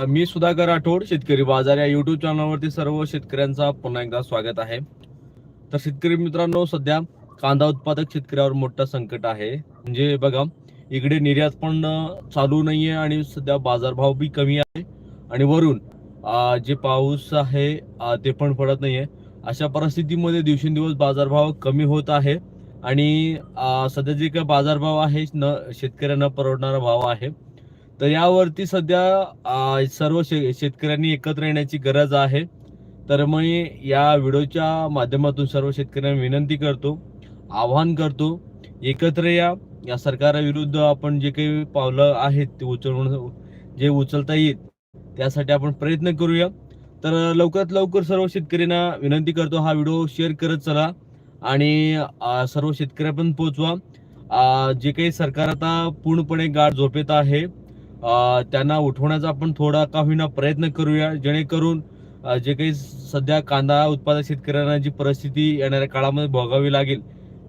मी सुधाकर राठोड शेतकरी बाजार या युट्यूब चॅनलवरती सर्व शेतकऱ्यांचा पुन्हा एकदा स्वागत आहे. तर शेतकरी मित्रांनो सध्या कांदा उत्पादक शेतकऱ्यावर मोठं संकट आहे. म्हणजे बघा इकडे निर्यात पण चालू नाहीये आणि सध्या बाजारभाव बी कमी आहे. आणि वरून जे पाऊस आहे ते पण पडत नाहीये. अशा परिस्थितीमध्ये दिवसेंदिवस बाजारभाव कमी होत आहे. आणि सध्या जे काही बाजारभाव आहे न शेतकऱ्यांना परवडणारा भाव आहे. तर यावरती सध्या सर्व शे शेतकऱ्यांनी एकत्र येण्याची गरज आहे. तर मी या व्हिडिओच्या माध्यमातून सर्व शेतकऱ्यांना विनंती करतो आवाहन करतो एकत्र या. या सरकारविरुद्ध आपण जे काही पावलं आहेत ते उचलून जे उचलता येईल त्यासाठी आपण प्रयत्न करूया. तर लवकरात लवकर सर्व शेतकऱ्यांना विनंती करतो हा व्हिडिओ शेअर करत चला आणि सर्व शेतकऱ्या पण पोचवा. जे काही सरकार आता पूर्णपणे गाठ झोपेत आहे त्यांना उठवण्याचा आपण थोडा का होईना प्रयत्न करूया जेणेकरून जे काही सध्या कांदा उत्पादक शेतकऱ्यांना जी परिस्थिती येणाऱ्या काळामध्ये भोगावी लागेल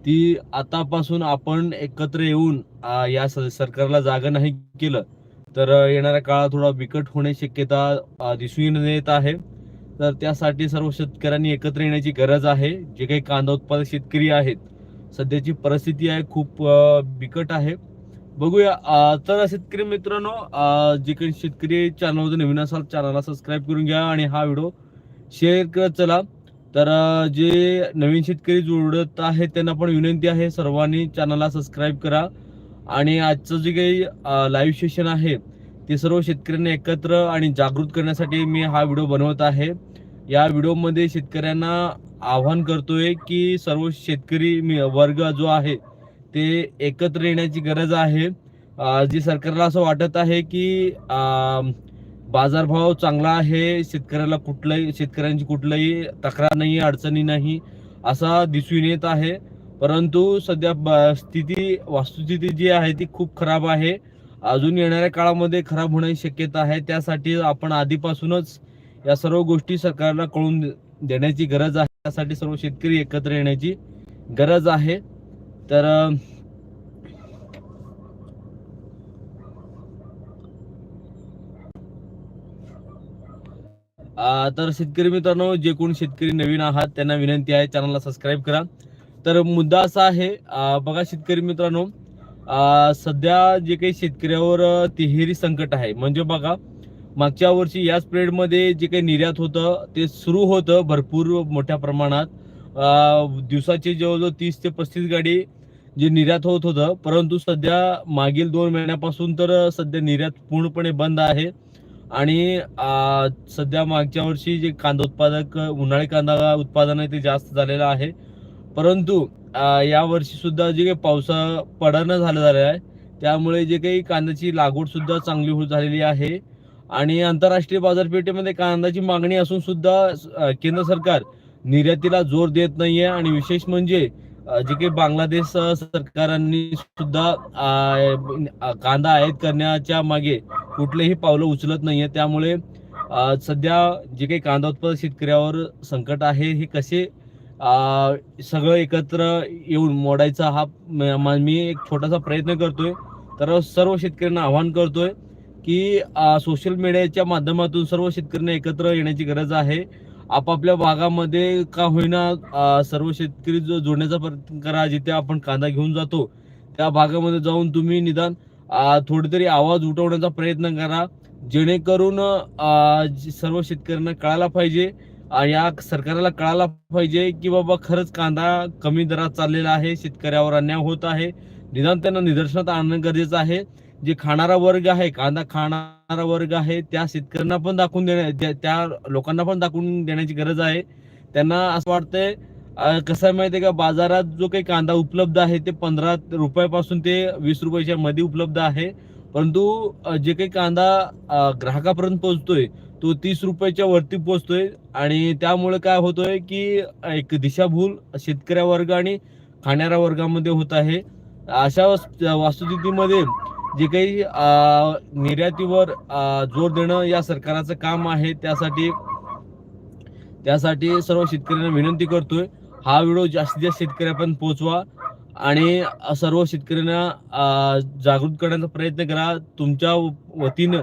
ती आतापासून आपण एकत्र येऊन या स- सरकारला जागा नाही केलं तर येणाऱ्या काळात थोडा बिकट होण्याची शक्यता दिसून येत आहे. तर त्यासाठी सर्व शेतकऱ्यांनी एकत्र येण्याची गरज आहे. जे काही कांदा उत्पादक शेतकरी आहेत सध्याची परिस्थिती आहे खूप बिकट आहे. बघूया. तर शेतकरी मित्रांनो जिकडे जे काही शेतकरी चॅनलवर नवीन असाल चॅनलला सबस्क्राईब करून घ्या आणि हा व्हिडिओ शेअर करत चला. तर जे नवीन शेतकरी जोडत आहेत त्यांना पण विनंती आहे सर्वांनी चॅनलला सबस्क्राईब करा. आणि आजचं जे काही लाईव्ह सेशन आहे ते सर्व शेतकऱ्यांना एकत्र आणि जागृत करण्यासाठी मी हा व्हिडिओ बनवत आहे. या व्हिडिओमध्ये शेतकऱ्यांना आवाहन करतोय की सर्व शेतकरी मी- वर्ग जो आहे ते एकत्र येण्याची गरज आहे. जी सरकारला असं वाटत आहे की बाजारभाव चांगला आहे शेतकऱ्याला कुठलाही शेतकऱ्यांची कुठलाही तक्रार नाही अडचणी नाही असा दिसून येत आहे. परंतु सध्या ब- स्थिती वास्तुस्थिती जी आहे ती खूप खराब आहे. अजून येणाऱ्या काळामध्ये खराब होण्याची शक्यता आहे. त्यासाठी आपण आधीपासूनच या सर्व गोष्टी सरकारला कळून देण्याची गरज आहे. त्यासाठी सर्व शेतकरी एकत्र येण्याची गरज आहे. तर तर शेतकरी मित्रांनो जे कोण शेतकरी नवीन आहात त्यांना विनंती आहे चॅनलला सबस्क्राईब करा. तर मुद्दा असा आहे बघा शेतकरी मित्रांनो सध्या जे काही शेतकऱ्यावर तिहेरी संकट आहे. म्हणजे बघा मागच्या वर्षी याच पिरियडमध्ये जे काही निर्यात होतं ते सुरू होतं भरपूर मोठ्या प्रमाणात. दिवसाचे दिवसाची जवळजवळ तीस ते पस्तीस गाडी जे निर्यात होत होतं परंतु सध्या मागील दोन महिन्यापासून तर सध्या निर्यात पूर्णपणे बंद आहे. आणि सध्या मागच्या वर्षी जे कांदा उत्पादक उन्हाळी कांदा उत्पादन आहे ते जास्त झालेलं आहे. परंतु या वर्षी सुद्धा जे काही पावसा पडणं झालं झालेलं आहे त्यामुळे जे काही कांद्याची लागवड सुद्धा चांगली होत झालेली आहे. आणि आंतरराष्ट्रीय बाजारपेठेमध्ये कांद्याची मागणी असून सुद्धा केंद्र सरकार निर्यातीला जोर देत नाहीये. आणि विशेष म्हणजे जे काही बांगलादेश सरकारांनी सुद्धा कांदा आयात करण्याच्या मागे कुठलेही पावलं उचलत नाहीये त्यामुळे सध्या जे काही कांदा उत्पादक शेतकऱ्यावर संकट आहे हे कसे सगळं एकत्र येऊन मोडायचा हा मी एक छोटासा प्रयत्न करतोय. तर सर्व शेतकऱ्यांना आवाहन करतोय की सोशल मीडियाच्या माध्यमातून सर्व शेतकऱ्यांना एकत्र येण्याची गरज आहे. आपापल्या भागामध्ये का होईना सर्व शेतकरी जो जोडण्याचा प्रयत्न करा जिथे आपण कांदा घेऊन जातो त्या भागामध्ये जाऊन तुम्ही निदान थोडीतरी थोडी तरी आवाज उठवण्याचा प्रयत्न करा जेणेकरून सर्व शेतकऱ्यांना कळायला पाहिजे या सरकारला कळायला पाहिजे की बाबा खरंच कांदा कमी दरात चाललेला आहे शेतकऱ्यावर अन्याय होत आहे निदान त्यांना निदर्शनात आणणं गरजेचं आहे. जे खाणारा वर्ग आहे कांदा खाणारा वर्ग आहे त्या शेतकऱ्यांना पण दाखवून देण्या त्या- त्या लोकांना पण दाखवून देण्याची गरज आहे. त्यांना असं वाटतंय कसं आहे माहितीये का बाजारात जो काही कांदा उपलब्ध आहे ते पंधरा रुपयापासून ते वीस रुपयाच्या मध्ये उपलब्ध आहे. परंतु जे काही कांदा ग्राहकापर्यंत पोहोचतोय तो तीस रुपयाच्या वरती पोहोचतोय. आणि त्यामुळे काय होतोय की एक दिशाभूल शेतकऱ्या वर्ग आणि खाणाऱ्या वर्गामध्ये होत आहे. अशा वस- वास्तुस्थितीमध्ये जे काही निर्यातीवर जोर देणं या सरकारचं काम आहे त्यासाठी त्यासाठी सर्व शेतकऱ्यांना विनंती करतोय. हा व्हिडिओ जास्तीत जास्त शेतकऱ्यापर्यंत पोहोचवा आणि सर्व शेतकऱ्यांना जागृत करण्याचा प्रयत्न करा. तुमच्या वतीनं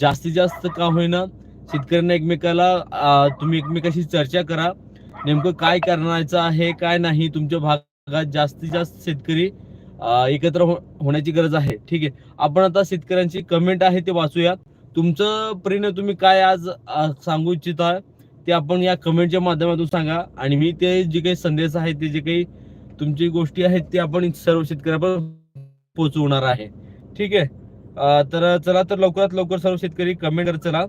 जास्तीत जास्त का होईना शेतकऱ्यांना एकमेकाला तुम्ही एकमेकाशी चर्चा करा. नेमकं काय करण्याचं आहे काय नाही तुमच्या भागात जास्तीत जास्त शेतकरी एकत्र हो- होण्याची गरज आहे. ठीक आहे. आपण आता शेतकऱ्यांची कमेंट आहे ते वाचूया तुमचं प्रेरण तुम्ही काय आज सांगू सांगू इच्छिता ते आपण या कमेंटच्या माध्यमातून सांगा. आणि मी ते जे काही संदेश आहेत ते जे काही तुमची गोष्टी आहेत ते आपण सर्व शेतकऱ्यापर्यंत पोहोचवणार आहे. ठीक आहे? तर चला तर लवकरात लवकर सर्व शेतकरी कमेंट करत चला.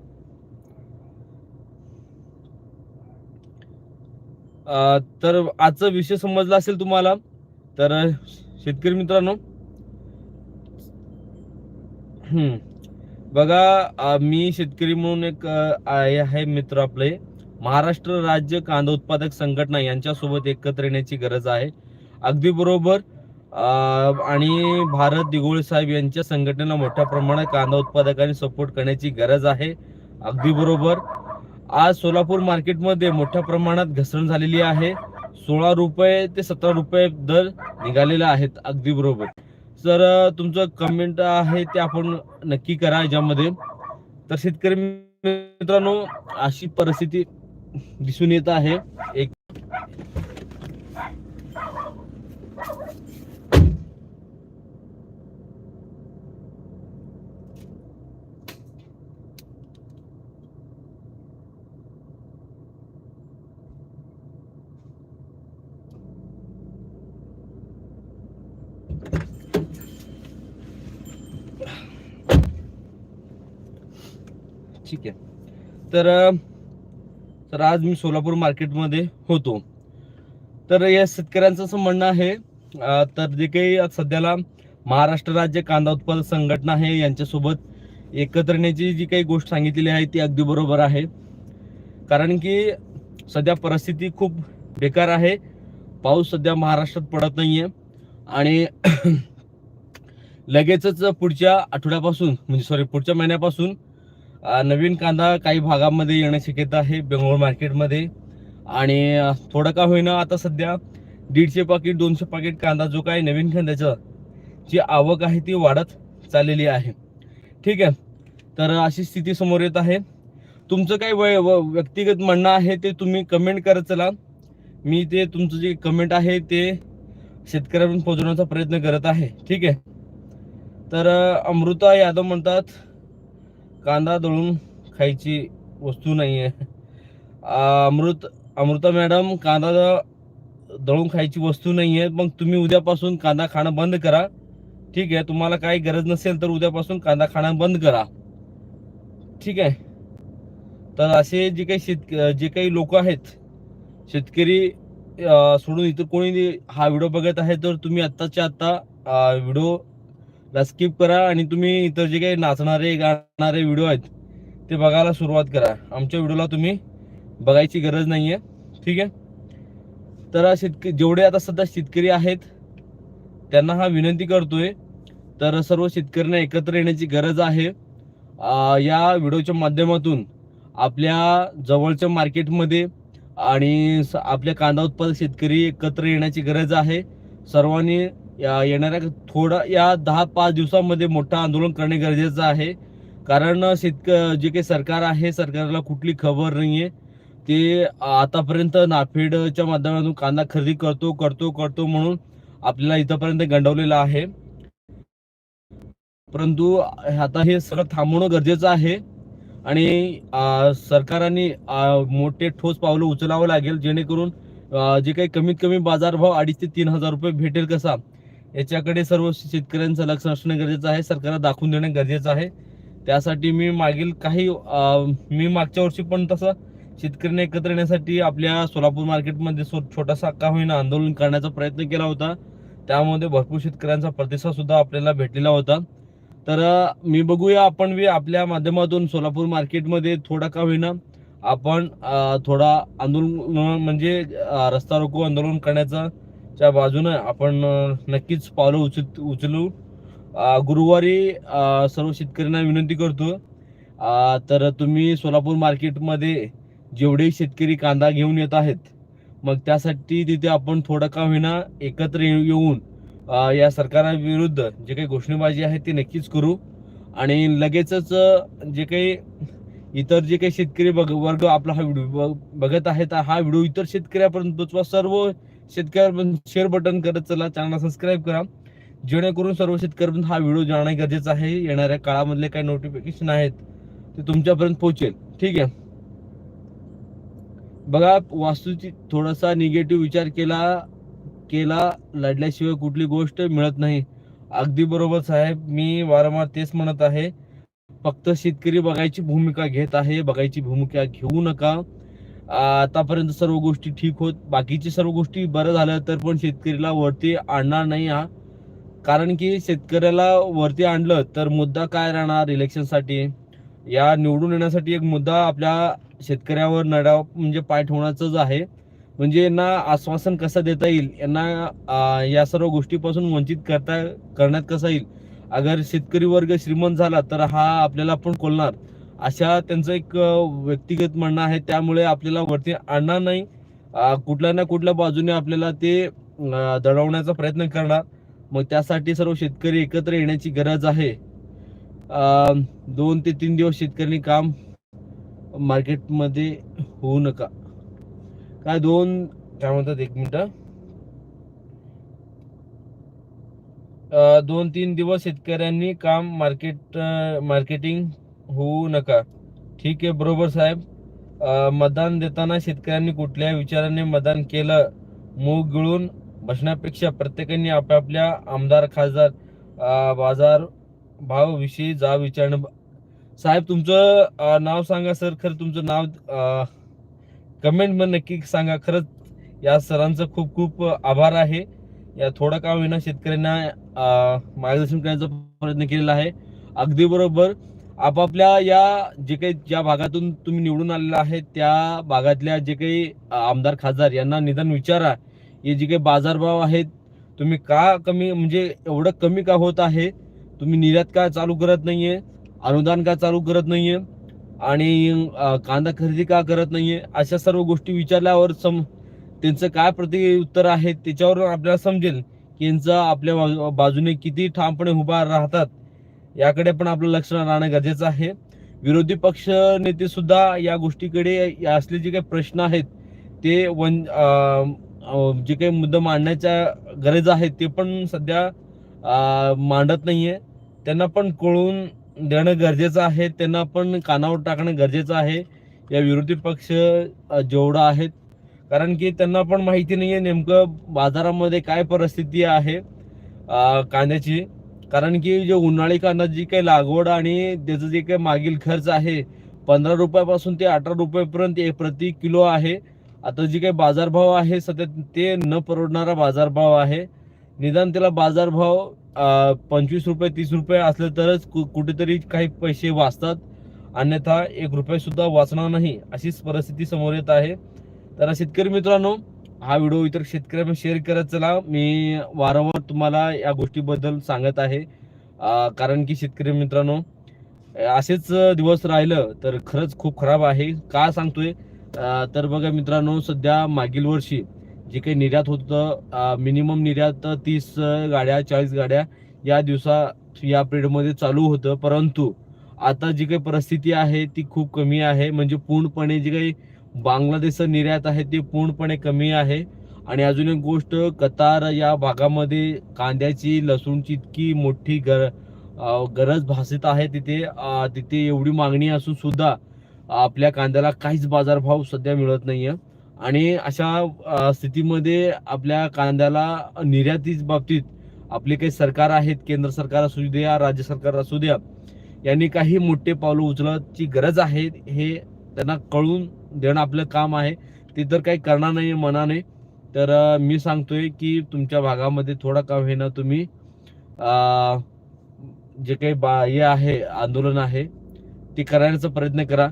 तर आजचा विषय समजला असेल तुम्हाला तर शेतकरी मित्रांनो बघा मी शेतकरी म्हणून एक आहे मित्र आपले. महाराष्ट्र राज्य कांदा उत्पादक संघटना यांच्यासोबत एकत्र येण्याची गरज आहे. अगदी बरोबर आणि भारत दिगोळे साहेब यांच्या संघटनेला मोठ्या प्रमाणात कांदा उत्पादकांनी सपोर्ट करण्याची गरज आहे. अगदी बरोबर. आज सोलापूर मार्केटमध्ये मोठ्या प्रमाणात घसरण झालेली आहे. सोळा रुपये ते सतरा रुपये दर निघालेले आहेत अगदी बरोबर. तर तुमचं कमेंट आहे ते आपण नक्की करा याच्यामध्ये. तर शेतकरी मित्रांनो अशी परिस्थिती दिसून येत आहे. एक ठीक आहे. तर तर आज मी सोलापूर मार्केटमध्ये होतो. तर या शेतकऱ्यांचं असं म्हणणं आहे तर जे काही सध्याला महाराष्ट्र राज्य कांदा उत्पादक संघटना आहे यांच्यासोबत एकत्र येण्याची जी काही गोष्ट सांगितलेली आहे ती अगदी बरोबर आहे. कारण की सध्या परिस्थिती खूप बेकार आहे. पाऊस सध्या महाराष्ट्रात पडत नाहीये. आणि लगेचच पुढच्या आठवड्यापासून म्हणजे सॉरी पुढच्या महिन्यापासून नवीन कांदा काही भागामध्ये येणं शक्यता आहे बेंगलोर मार्केटमध्ये. आणि थोडं का होईना आता सध्या दीडशे पाकिट दोनशे पाकिट कांदा जो काही नवीन कांद्याचं जी आवक आहे ती वाढत चाललेली आहे. ठीक आहे? तर अशी स्थिती समोर येत आहे. तुमचं काही वय व- व्यक्तिगत म्हणणं आहे ते तुम्ही कमेंट करत चला. मी ते तुमचं जे कमेंट आहे ते शेतकऱ्यांपर्यंत पोहोचवण्याचा प्रयत्न करत आहे. ठीक आहे? तर अमृता यादव म्हणतात कांदा दळून खायची वस्तू नाही आहे अमृत अमृता मॅडम कांदा दळून खायची वस्तू नाही आहे मग तुम्ही उद्यापासून कांदा खाणं बंद करा. ठीक आहे तुम्हाला काही गरज नसेल तर उद्यापासून कांदा खाणं बंद करा. ठीक आहे. तर असे जे काही शेत जे काही लोक आहेत शेतकरी सोडून इतर कोणी हा व्हिडिओ बघत आहे तर तुम्ही आत्ताच्या आत्ता व्हिडिओ ला स्किप करा आणि तुम्ही इतर जे काही नाचणारे गाणारे व्हिडिओ आहेत ते बघायला सुरुवात करा. आमच्या व्हिडिओला तुम्ही बघायची गरज नाही आहे ठीक आहे? तर शेतकरी जेवढे आता सध्या शेतकरी आहेत त्यांना हा विनंती करतोय तर सर्व शेतकऱ्यांना एकत्र येण्याची गरज आहे. या व्हिडिओच्या माध्यमातून आपल्या जवळच्या मार्केटमध्ये आणि स- आपल्या कांदा उत्पादक शेतकरी एकत्र येण्याची गरज आहे. सर्वांनी या येणाऱ्या थोडा या दहा पाच दिवसामध्ये मोठं आंदोलन करणे गरजेचं आहे. कारण शेतक जे काही सरकार आहे सरकारला कुठली खबर नाहीये. ते आतापर्यंत नाफेडच्या माध्यमातून कांदा खरेदी करतो करतो करतो म्हणून आपल्याला इथंपर्यंत गंडवलेलं आहे. परंतु आता हे सगळं थांबवणं गरजेचं आहे. आणि सरकाराने मोठे ठोस पावलं उचलावं लागेल. जेणेकरून जे काही कमीत कमी बाजारभाव अडीच ते तीन हजार रुपये भेटेल कसा याच्याकडे सर्व शेतकऱ्यांचं लक्ष असणं गरजेचं आहे. सरकारला दाखवून देणं गरजेचं आहे. त्यासाठी मी मागील काही मी मागच्या वर्षी पण तसं शेतकऱ्यांना एकत्र येण्यासाठी आपल्या सोलापूर मार्केटमध्ये सो- छोटासा का होईना आंदोलन करण्याचा प्रयत्न केला होता. त्यामध्ये भरपूर शेतकऱ्यांचा प्रतिसाद सुद्धा आपल्याला भेटलेला होता. तर मी बघूया आपण बी आपल्या माध्यमातून सोलापूर मार्केटमध्ये थोडा का होईना आपण थोडा आंदोलन म्हणजे रस्ता रोको आंदोलन करण्याचा च्या बाजूनं आपण नक्कीच पावलं उचल उचलू. गुरुवारी सर्व शेतकऱ्यांना विनंती करतो तर तुम्ही सोलापूर मार्केटमध्ये जेवढे शेतकरी कांदा घेऊन येत आहेत मग त्यासाठी तिथे आपण थोडं का होईना एकत्र येऊन या सरकारविरुद्ध जे काही घोषणाबाजी आहे ती नक्कीच करू. आणि लगेचच जे काही इतर जे काही शेतकरी बघ वर्ग आपला हा व्हिडिओ बघत आहेत हा व्हिडिओ इतर शेतकऱ्यापर्यंत पोचवा सर्व शेतकऱ्यापर्यंत शेअर बटन करत चला. चॅनलला सबस्क्राईब करा. जेणेकरून सर्व शेतकऱ्यापर्यंत हा व्हिडिओ जाणं गरजेचं आहे. येणाऱ्या काळामधले काही नोटिफिकेशन आहेत ते तुमच्यापर्यंत पोहोचेल. ठीक आहे? बघा वास्तूची थोडासा निगेटिव्ह विचार केला केला लढल्याशिवाय कुठली गोष्ट मिळत नाही. अगदी बरोबर साहेब मी वारंवार तेच म्हणत आहे. फक्त शेतकरी बघायची भूमिका घेत आहे बघायची भूमिका घेऊ नका. आतापर्यंत सर्व गोष्टी ठीक होत बाकीची सर्व गोष्टी बरं झालं तर पण शेतकरीला वरती आणणार नाही हा. कारण की शेतकऱ्याला वरती आणलं तर मुद्दा काय राहणार इलेक्शनसाठी या निवडून येण्यासाठी एक मुद्दा आपल्या शेतकऱ्यावर नडा म्हणजे पाय ठेवण्याचंच आहे. म्हणजे यांना आश्वासन कसं देता येईल? यांना या सर्व गोष्टीपासून वंचित करता करण्यात कसं येईल? अगर शेतकरी वर्ग श्रीमंत झाला तर हा आपल्याला पण कोलणार अशा त्यांचं एक व्यक्तिगत म्हणणं आहे. त्यामुळे आपल्याला वरती आणणार नाही. कुठल्या ना कुठल्या बाजूने आपल्याला ते दडवण्याचा प्रयत्न करणार. मग त्यासाठी सर्व शेतकरी एकत्र येण्याची गरज आहे. दोन ते तीन दिवस शेतकऱ्यांनी काम मार्केटमध्ये होऊ नका. काय दोन काय म्हणतात एक मिनिट दोन तीन दिवस शेतकऱ्यांनी काम मार्केट मार्केटिंग होऊ नका. ठीक आहे बरोबर साहेब. मतदान देताना शेतकऱ्यांनी कुठल्या विचाराने मतदान केलं मूग गिळून बसण्यापेक्षा प्रत्येकाने आपापल्या आमदार खासदार बाजार भाव विषयी जा विचारणं. साहेब तुमचं नाव सांगा सर. खरं तुमचं नाव कमेंटमध्ये नक्की सांगा. खरंच या सरांचं खूप खूप आभार आहे. या थोडा का होईना शेतकऱ्यांना मार्गदर्शन करण्याचा प्रयत्न केलेला आहे. अगदी बरोबर. आपापल्या या जे काही ज्या भागातून तुम्ही निवडून आलेला आहे त्या भागातल्या जे काही आमदार खासदार यांना निदान विचारा हे जे काही बाजारभाव आहेत तुम्ही का कमी म्हणजे एवढं कमी का होत आहे? तुम्ही निर्यात का चालू करत नाहीये? अनुदान का चालू करत नाहीये? आणि कांदा खरेदी का करत नाहीये? अशा सर्व गोष्टी विचारल्यावर सम त्यांचं काय प्रति उत्तर आहे त्याच्यावर आपल्याला समजेल की यांचं आपल्या बाजू- बाजूने किती ठामपणे उभा राहतात. याकडे पण आपलं लक्ष राहणं गरजेचं आहे. विरोधी पक्ष नेते सुद्धा या गोष्टीकडे या असले जे काही प्रश्न आहेत ते वन जे काही मुद्दा मांडण्याच्या गरज आहेत ते पण सध्या मांडत मांडत नाहीये. त्यांना पण कळून देणं गरजेचं आहे. त्यांना पण कानावर टाकणं गरजेचं आहे. या विरोधी पक्ष जेवढं जेवढा आहेत कारण की त्यांना पण माहिती नाहीये नेमकं बाजारामध्ये काय परिस्थिती आहे कांद्याची. कारण की जे उन्हाळी कांदा जी काही लागवड आणि त्याचं जे काही मागील खर्च आहे पंधरा रुपयापासून ते अठरा रुपयापर्यंत एक प्रति किलो आहे. आता जी काही बाजारभाव आहे सध्या ते न परवडणारा बाजारभाव आहे. निदान त्याला बाजारभाव पंचवीस रुपये तीस रुपये असले तरच कु- कुठेतरी काही पैसे वाचतात. अन्यथा एक रुपये सुद्धा वाचणार नाही अशीच परिस्थिती समोर येत आहे. तर शेतकरी मित्रांनो हा व्हिडिओ इतर शेतकऱ्यांना शेअर करत चला मी वारंवार तुम्हाला या गोष्टीबद्दल सांगत आहे. कारण की शेतकरी मित्रांनो असेच दिवस राहिलं तर खरंच खूप खराब आहे. का सांगतोय? तर बघा मित्रांनो सध्या मागील वर्षी जे काही निर्यात होतं मिनिमम निर्यात तीस गाड्या चाळीस गाड्या या दिवसा या पिरियडमध्ये चालू होतं. परंतु आता जी काही परिस्थिती आहे ती खूप कमी आहे. म्हणजे पूर्णपणे जी काही बांगलादेशचं निर्यात आहे ते पूर्णपणे कमी आहे. आणि अजून एक गोष्ट कतार या भागामध्ये कांद्याची लसूणची इतकी मोठी गर गरज भासत आहे तिथे. तिथे एवढी मागणी असून सुद्धा आपल्या कांद्याला काहीच बाजारभाव सध्या मिळत नाहीये. आणि अशा स्थितीमध्ये आपल्या कांद्याला निर्यातीच बाबतीत आपले काही सरकार आहेत केंद्र सरकार असू द्या राज्य सरकार असू द्या यांनी काही मोठे पावलं उचलायची गरज आहे हे त्यांना कळून देणं आपलं काम आहे. ते तर काही करणार नाही मनाने. तर मी सांगतोय की तुमच्या भागामध्ये थोडा का होईना तुम्ही जे काही बा हे आहे आंदोलन आहे ते करण्याचा प्रयत्न करा.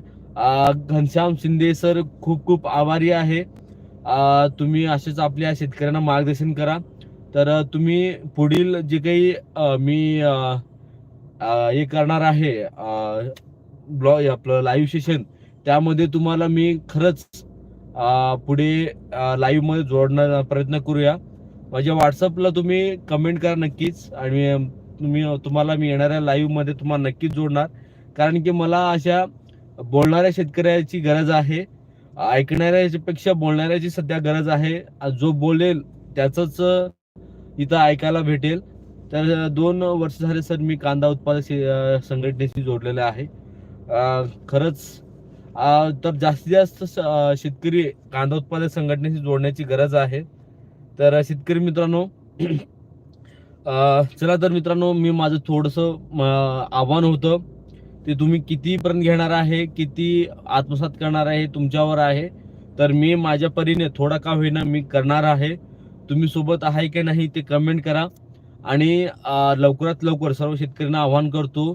घनश्याम शिंदे सर खूप खूप आभारी आहे. तुम्ही असेच आपल्या शेतकऱ्यांना मार्गदर्शन करा. तर तुम्ही पुढील जे काही मी हे करणार आहे ब्लॉग आपलं लाईव्ह सेशन त्यामध्ये तुम्हाला मी खरंच पुढे लाईव्हमध्ये जोडण्याचा प्रयत्न करूया. माझ्या व्हॉट्सअपला तुम्ही कमेंट करा नक्कीच. आणि तुम्ही तुम्हाला मी येणाऱ्या लाईव्हमध्ये तुम्हाला नक्कीच जोडणार. कारण की मला अशा बोलणाऱ्या शेतकऱ्याची गरज आहे. ऐकणाऱ्यापेक्षा बोलणाऱ्याची सध्या गरज आहे. जो बोलेल त्याच इथं ऐकायला भेटेल. तर दोन वर्ष झाले सर मी कांदा उत्पादक संघटनेशी जोडलेले आहे. खरंच तर जास्तीत जास्त शेतकरी कांदा उत्पादक संघटनेशी जोडण्याची गरज आहे. तर शेतकरी मित्रांनो चला तर मित्रांनो मी माझं थोडंसं म, आव्हान होतं ते तुम्ही कितीपर्यंत घेणार आहे किती आत्मसात करणार आहे तुमच्यावर आहे. तर मी माझ्या परीने थोडा का होईना मी करणार आहे. तुम्ही सोबत आहे की नाही ते कमेंट करा. आणि लवकरात लवकर सर्व शेतकऱ्यांना आव्हान करतो.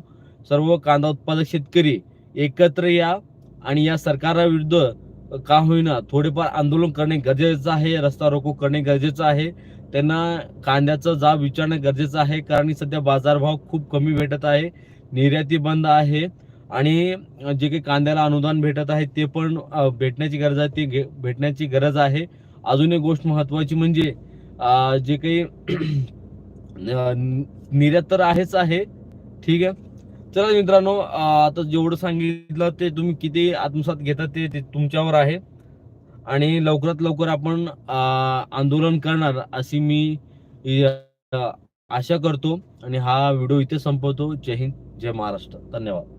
सर्व कांदा उत्पादक शेतकरी एकत्र या. आणि या सरकाराविरुद्ध का होईना थोडेफार आंदोलन करणे गरजेचं आहे रस्ता रोको करणे गरजेचं आहे. त्यांना कांद्याचा जाब विचारणे गरजेचं आहे कारण सध्या बाजारभाव खूप कमी भेटत आहे निर्याती बंद आहे आणि जे काही कांद्याला अनुदान भेटत आहे ते पण भेटण्याची गरज आहे ते घे- भेटण्याची गरज आहे. अजून एक गोष्ट महत्वाची म्हणजे जे काही निर्यात तर आहेच आहे ठीक आहे. चला मित्रांनो आता जेवढं सांगितलं ते तुम्ही किती आत्मसात घेता ते ते तुमच्यावर आहे. आणि लवकरात लवकर आपण आंदोलन करणार अशी मी आशा करतो. आणि हा व्हिडिओ इथे संपवतो. जय हिंद जय महाराष्ट्र. धन्यवाद.